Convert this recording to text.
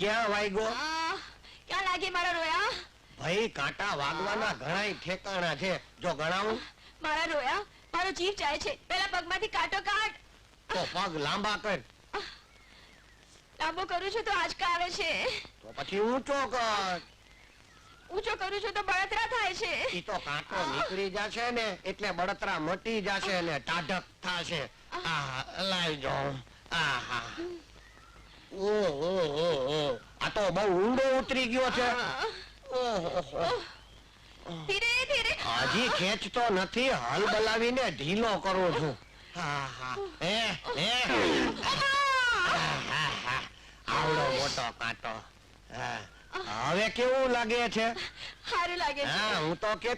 ક્યાં વાગ્યો ક્યાં લાગી મારા રોયા? ભાઈ કાંટા વાગવાના ઘણાય ઠેકાણા છે. જો ગણાવું? મારા રોયા મારો જીવ જાય છે. પેલા પગમાંથી કાંટો કાઢ. તો પગ લાંબા કર. લાંબો કરું છું તો આંચકા આવે છે. તો પછી ઊંચો કર. ઊંચો કરું છું તો બળતરા થાય છે. ઈ તો કાંટો નીકળી જશે ને એટલે બળતરા મટી જશે ને ટાઢક થશે. આહા લાઈ જો આહા. ઓ ઓ ઓ આ તો બહુ ઊંડો ઉતરી ગયો છે. ધીરે ધીરે. હજી ખેંચતો નથી હલ બલાવીને ઢીલો કરું છું. હા હા. હે હે. આવડો મોટો કાંટો. હવે કેવું લાગે છે? સારું લાગે છે. હા હું તો કે